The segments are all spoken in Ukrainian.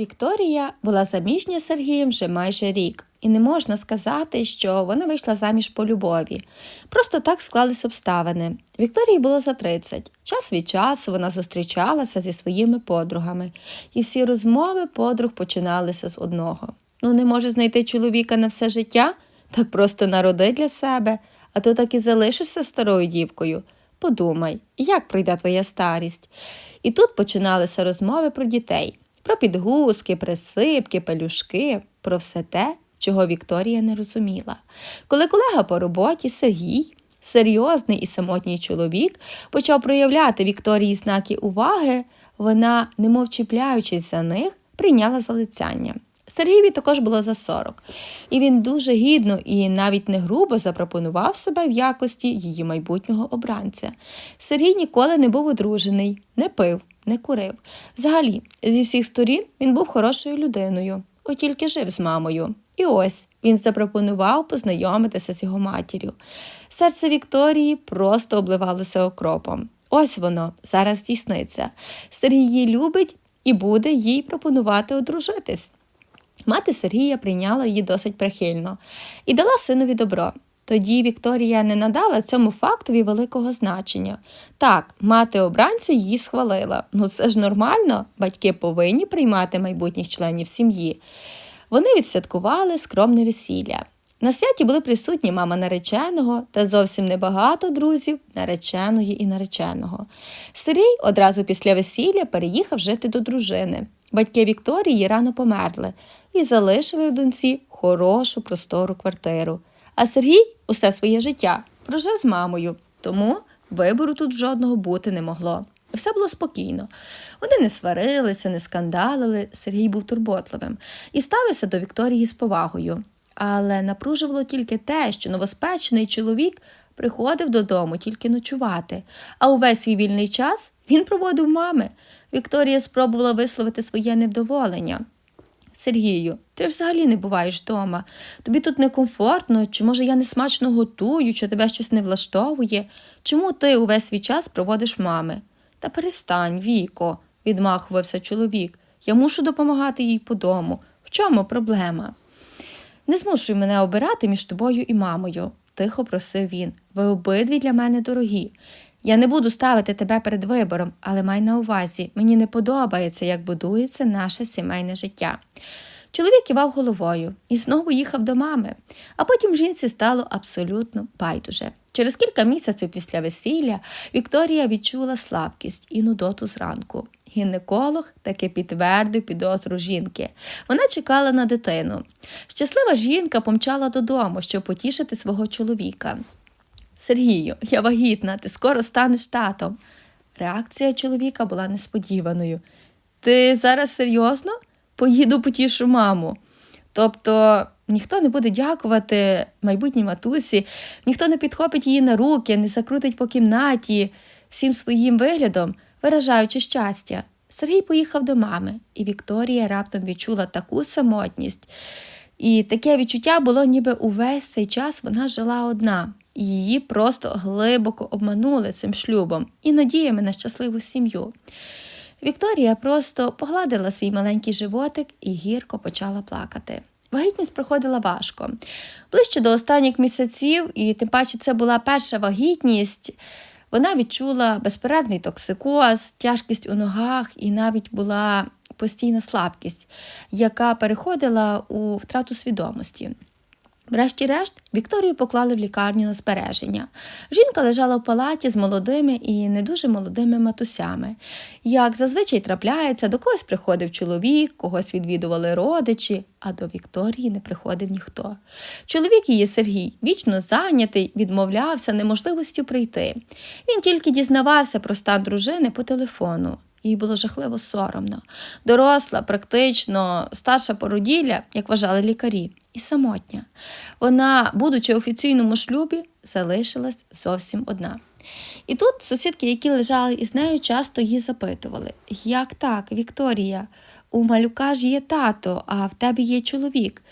Вікторія була заміжня з Сергієм вже майже рік, і не можна сказати, що вона вийшла заміж по любові. Просто так склались обставини. Вікторії було за 30. Час від часу вона зустрічалася зі своїми подругами, і всі розмови подруг починалися з одного. Ну, не може знайти чоловіка на все життя, так просто народи для себе, а то так і залишишся старою дівкою. Подумай, як пройде твоя старість. І тут починалися розмови про дітей, про підгузки, присипки, пелюшки, про все те, чого Вікторія не розуміла. Коли колега по роботі Сергій, серйозний і самотній чоловік, почав проявляти Вікторії знаки уваги, вона, немов чіпляючись за них, прийняла залицяння. Сергієві також було за 40, і він дуже гідно і навіть не грубо запропонував себе в якості її майбутнього обранця. Сергій ніколи не був одружений, не пив, не курив. Взагалі, зі всіх сторін він був хорошою людиною, от тільки жив з мамою. І ось він запропонував познайомитися з його матір'ю. Серце Вікторії просто обливалося окропом. Ось воно зараз здійсниться. Сергій її любить і буде їй пропонувати одружитись. Мати Сергія прийняла її досить прихильно і дала синові добро. Тоді Вікторія не надала цьому фактові великого значення. Так, мати обранця її схвалила. Ну це ж нормально, батьки повинні приймати майбутніх членів сім'ї. Вони відсвяткували скромне весілля. На святі були присутні мама нареченого та зовсім небагато друзів нареченої і нареченого. Сергій одразу після весілля переїхав жити до дружини. Батьки Вікторії рано померли і залишили в доньці хорошу простору квартиру. А Сергій усе своє життя прожив з мамою, тому вибору тут жодного бути не могло. Все було спокійно. Вони не сварилися, не скандалили. Сергій був турботливим і ставився до Вікторії з повагою. Але напружувало тільки те, що новоспечений чоловік приходив додому тільки ночувати, а увесь свій вільний час він проводив мами. Вікторія спробувала висловити своє невдоволення. Сергію, ти взагалі не буваєш вдома. Тобі тут некомфортно, чи може я несмачно готую, чи тебе щось не влаштовує? Чому ти увесь свій час проводиш мами? Та перестань, Віко, відмахувався чоловік. Я мушу допомагати їй по дому. В чому проблема? Не змушуй мене обирати між тобою і мамою, тихо просив він. Ви обидві для мене дорогі. Я не буду ставити тебе перед вибором, але май на увазі, мені не подобається, як будується наше сімейне життя. Чоловік кивав головою і знову їхав до мами, а потім жінці стало абсолютно байдуже. Через кілька місяців після весілля Вікторія відчула слабкість і нудоту зранку. Гінеколог таки підтвердив підозру жінки. Вона чекала на дитину. Щаслива жінка помчала додому, щоб потішити свого чоловіка. Сергію, я вагітна, ти скоро станеш татом. Реакція чоловіка була несподіваною. Ти зараз серйозно? Поїду потішу маму. Тобто ніхто не буде дякувати майбутній матусі, ніхто не підхопить її на руки, не закрутить по кімнаті всім своїм виглядом, виражаючи щастя. Сергій поїхав до мами, і Вікторія раптом відчула таку самотність. І таке відчуття було, ніби увесь цей час вона жила одна, і її просто глибоко обманули цим шлюбом і надіями на щасливу сім'ю. Вікторія просто погладила свій маленький животик і гірко почала плакати. Вагітність проходила важко. Ближче до останніх місяців, і тим паче це була перша вагітність. Вона відчула безперервний токсикоз, тяжкість у ногах і навіть була постійна слабкість, яка переходила у втрату свідомості. Врешті-решт, Вікторію поклали в лікарню на збереження. Жінка лежала в палаті з молодими і не дуже молодими матусями. Як зазвичай трапляється, до когось приходив чоловік, когось відвідували родичі, а до Вікторії не приходив ніхто. Чоловік її Сергій, вічно зайнятий, відмовлявся неможливістю прийти. Він тільки дізнавався про стан дружини по телефону. Їй було жахливо соромно. Доросла, практично старша породілля, як вважали лікарі, і самотня. Вона, будучи офіційному шлюбі, залишилась зовсім одна. І тут сусідки, які лежали із нею, часто її запитували: як так, Вікторія, у малюка ж є тато, а в тебе є чоловік.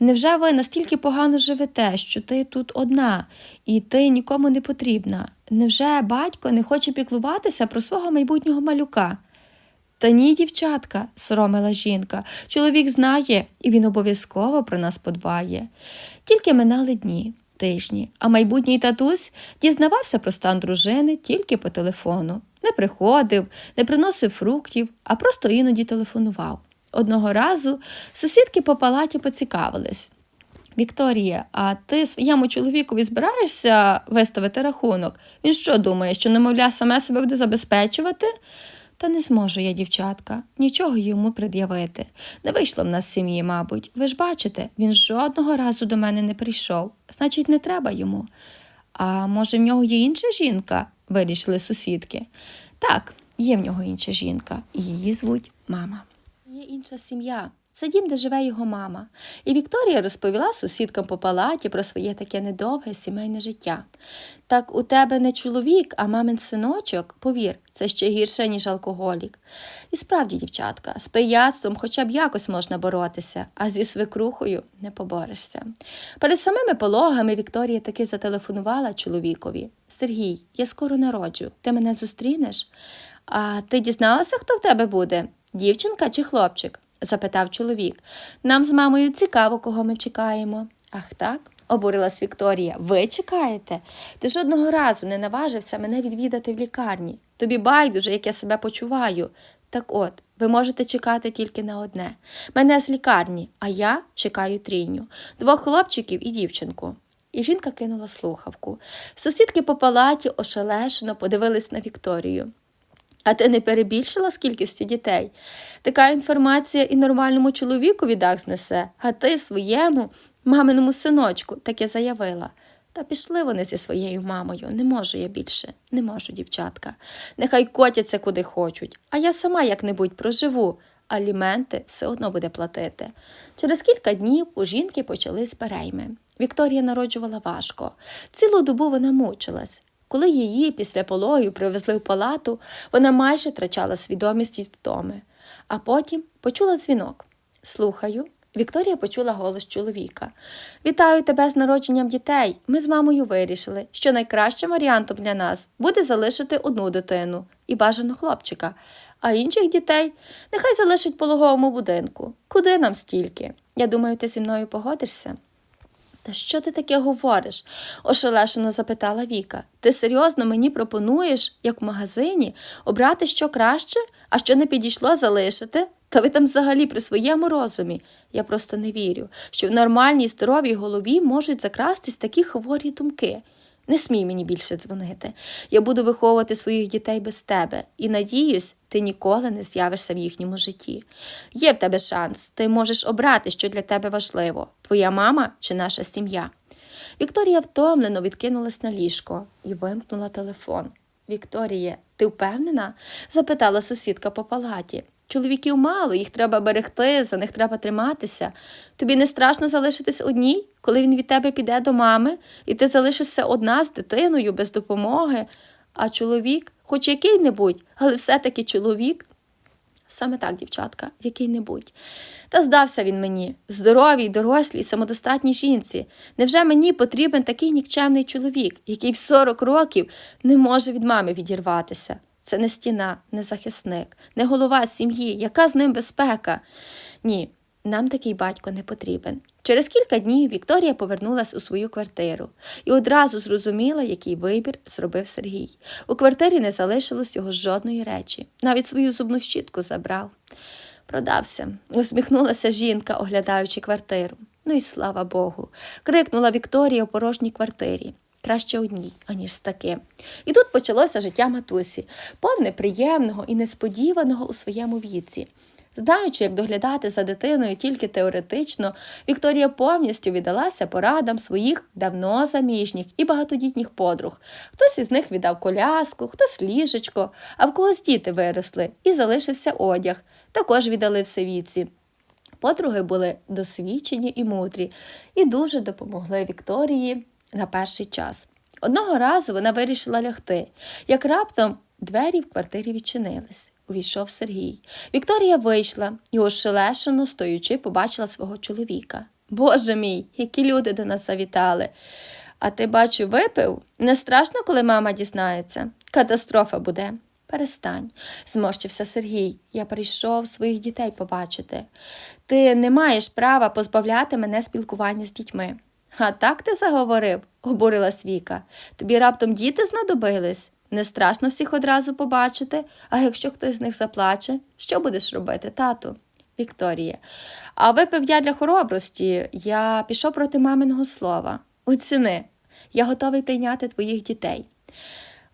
Невже ви настільки погано живете, що ти тут одна, і ти нікому не потрібна? Невже батько не хоче піклуватися про свого майбутнього малюка? Та ні, дівчатка, соромила жінка. Чоловік знає, і він обов'язково про нас подбає. Тільки минали дні, тижні, а майбутній татусь дізнавався про стан дружини тільки по телефону. Не приходив, не приносив фруктів, а просто іноді телефонував. Одного разу сусідки по палаті поцікавились. Вікторія, а ти своєму чоловікові збираєшся виставити рахунок? Він що думає, що немовля саме себе буде забезпечувати? Та не зможу я, дівчатка, нічого йому пред'явити. Не вийшло в нас сім'ї, мабуть. Ви ж бачите, він жодного разу до мене не прийшов. Значить, не треба йому. А може, в нього є інша жінка? вирішили сусідки. Так, є в нього інша жінка, і її звуть мама. Є інша сім'я. Це дім, де живе його мама. І Вікторія розповіла сусідкам по палаті про своє таке недовге сімейне життя. Так у тебе не чоловік, а мамин синочок, повір, це ще гірше, ніж алкоголік. І справді, дівчатка, з пияцтвом хоча б якось можна боротися, а зі свекрухою не поборешся. Перед самими пологами Вікторія таки зателефонувала чоловікові. Сергій, я скоро народжу. Ти мене зустрінеш? А ти дізналася, хто в тебе буде? Дівчинка чи хлопчик? Запитав чоловік. Нам з мамою цікаво, кого ми чекаємо. Ах так? обурилась Вікторія. Ви чекаєте? Ти жодного разу не наважився мене відвідати в лікарні. Тобі байдуже, як я себе почуваю. Так от, ви можете чекати тільки на одне. Мене з лікарні, а я чекаю трійню. Двох хлопчиків і дівчинку. І жінка кинула слухавку. Сусідки по палаті ошелешено подивились на Вікторію. А ти не перебільшила з кількістю дітей? Така інформація і нормальному чоловікові дах знесе, а ти своєму маминому синочку таке заявила. Та пішли вони зі своєю мамою. Не можу я більше, не можу, дівчатка. Нехай котяться куди хочуть, а я сама як-небудь проживу. Аліменти все одно буде платити. Через кілька днів у жінки почались перейми. Вікторія народжувала важко. Цілу добу вона мучилась. Коли її після пологів привезли в палату, вона майже втрачала свідомість від втоми. А потім почула дзвінок. Слухаю. Вікторія почула голос чоловіка. Вітаю тебе з народженням дітей. Ми з мамою вирішили, що найкращим варіантом для нас буде залишити одну дитину і бажано хлопчика, а інших дітей нехай залишить пологовому будинку. Куди нам стільки? Я думаю, ти зі мною погодишся. Та що ти таке говориш? ошелешено запитала Віка. Ти серйозно мені пропонуєш, як в магазині, обрати що краще, а що не підійшло залишити? Та ви там взагалі при своєму розумі. Я просто не вірю, що в нормальній здоровій голові можуть закрастись такі хворі думки. Не смій мені більше дзвонити. Я буду виховувати своїх дітей без тебе і надіюсь, ти ніколи не з'явишся в їхньому житті. Є в тебе шанс, ти можеш обрати, що для тебе важливо твоя мама чи наша сім'я. Вікторія втомлено відкинулась на ліжко і вимкнула телефон. Вікторія, ти впевнена? запитала сусідка по палаті. Чоловіків мало, їх треба берегти, за них треба триматися. Тобі не страшно залишитись одній, коли він від тебе піде до мами, і ти залишишся одна з дитиною без допомоги. А чоловік, хоч який-небудь, але все-таки чоловік. Саме так, дівчатка, який-небудь. Та здався він мені, здоровій, дорослій, самодостатній жінці. Невже мені потрібен такий нікчемний чоловік, який в 40 років не може від мами відірватися? Це не стіна, не захисник, не голова сім'ї, яка з ним безпека. Ні, нам такий батько не потрібен. Через кілька днів Вікторія повернулась у свою квартиру і одразу зрозуміла, який вибір зробив Сергій. У квартирі не залишилось його жодної речі, навіть свою зубну щітку забрав. Продався, усміхнулася жінка, оглядаючи квартиру. Ну і слава Богу. крикнула Вікторія у порожній квартирі. Краще одній, аніж з таким. І тут почалося життя матусі, повне приємного і несподіваного у своєму віці. Знаючи, як доглядати за дитиною тільки теоретично, Вікторія повністю віддалася порадам своїх давно заміжніх і багатодітніх подруг. Хтось із них віддав коляску, хтось ліжечко, а в когось діти виросли і залишився одяг, також віддали все віці. Подруги були досвідчені і мудрі, і дуже допомогли Вікторії на перший час. Одного разу вона вирішила лягти, як раптом двері в квартирі відчинились. Увійшов Сергій. Вікторія вийшла і ошелешено, стоючи, побачила свого чоловіка. Боже мій, які люди до нас завітали. А ти, бачу, випив? Не страшно, коли мама дізнається. Катастрофа буде. Перестань, зморщився Сергій. Я прийшов своїх дітей побачити. Ти не маєш права позбавляти мене спілкування з дітьми. А так ти заговорив, обурилась Віка. Тобі раптом діти знадобились. Не страшно всіх одразу побачити, а якщо хтось з них заплаче, що будеш робити, тату? Вікторія. А випив я для хоробрості. Я пішов проти маминого слова. Оціни, я готовий прийняти твоїх дітей.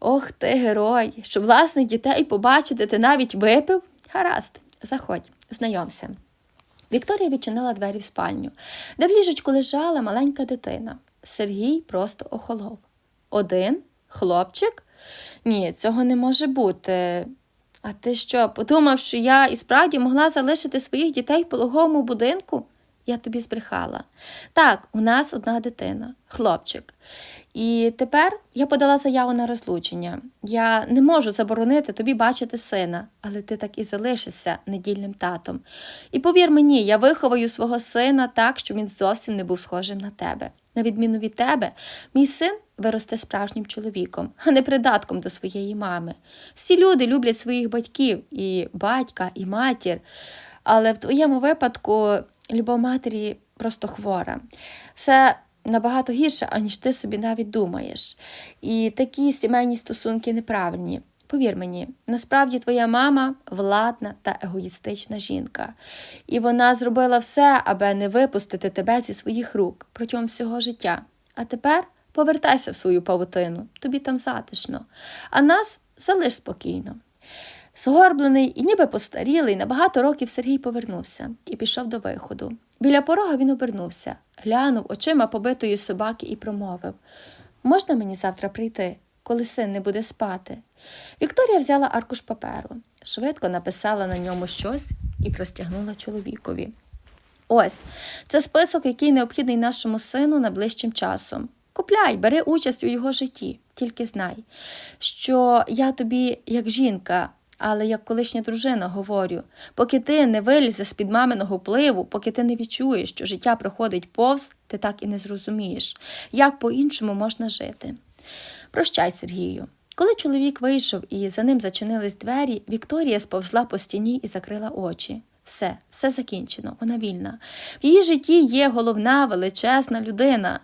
Ох ти, герой, щоб власних дітей побачити, ти навіть випив? Гаразд, заходь, знайомся. Вікторія відчинила двері в спальню, де в ліжечку лежала маленька дитина. Сергій просто охолов. Один? Хлопчик? Ні, цього не може бути. А ти що, подумав, що я і справді могла залишити своїх дітей в пологовому будинку? Я тобі збрехала. Так, у нас одна дитина, хлопчик. І тепер я подала заяву на розлучення. Я не можу заборонити тобі бачити сина, але ти так і залишишся недільним татом. І повір мені, я виховаю свого сина так, щоб він зовсім не був схожим на тебе. На відміну від тебе, мій син виросте справжнім чоловіком, а не придатком до своєї мами. Всі люди люблять своїх батьків, і батька, і матір. Але в твоєму випадку любов матері просто хвора. Все набагато гірше, аніж ти собі навіть думаєш. І такі сімейні стосунки неправильні. Повір мені, насправді твоя мама владна та егоїстична жінка, і вона зробила все, аби не випустити тебе зі своїх рук протягом всього життя. А тепер повертайся в свою павутину, тобі там затишно, а нас залиш спокійно. Згорблений і ніби постарілий, на багато років Сергій повернувся і пішов до виходу. Біля порога він обернувся, глянув очима побитої собаки і промовив Можна мені завтра прийти, коли син не буде спати? Вікторія взяла аркуш паперу, швидко написала на ньому щось і простягнула чоловікові. Ось це список, який необхідний нашому сину найближчим часом. Купляй, бери участь у його житті, тільки знай, що я тобі, як жінка, але як колишня дружина говорю, поки ти не вилізеш з під маминого впливу, поки ти не відчуєш, що життя проходить повз, ти так і не зрозумієш, як по-іншому можна жити. Прощай, Сергію. Коли чоловік вийшов і за ним зачинились двері, Вікторія сповзла по стіні і закрила очі. Все, все закінчено, вона вільна. В її житті є головна величезна людина,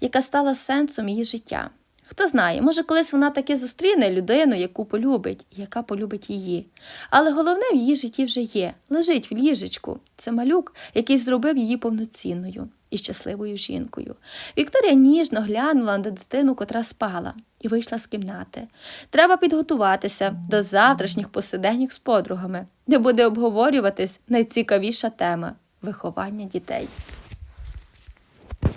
яка стала сенсом її життя. Хто знає, може, колись вона таки зустріне людину, яку полюбить, яка полюбить її. Але головне в її житті вже є, лежить в ліжечку. Це малюк, який зробив її повноцінною і щасливою жінкою. Вікторія ніжно глянула на дитину, котра спала, і вийшла з кімнати. Треба підготуватися до завтрашніх посиденьок з подругами, де буде обговорюватись найцікавіша тема виховання дітей.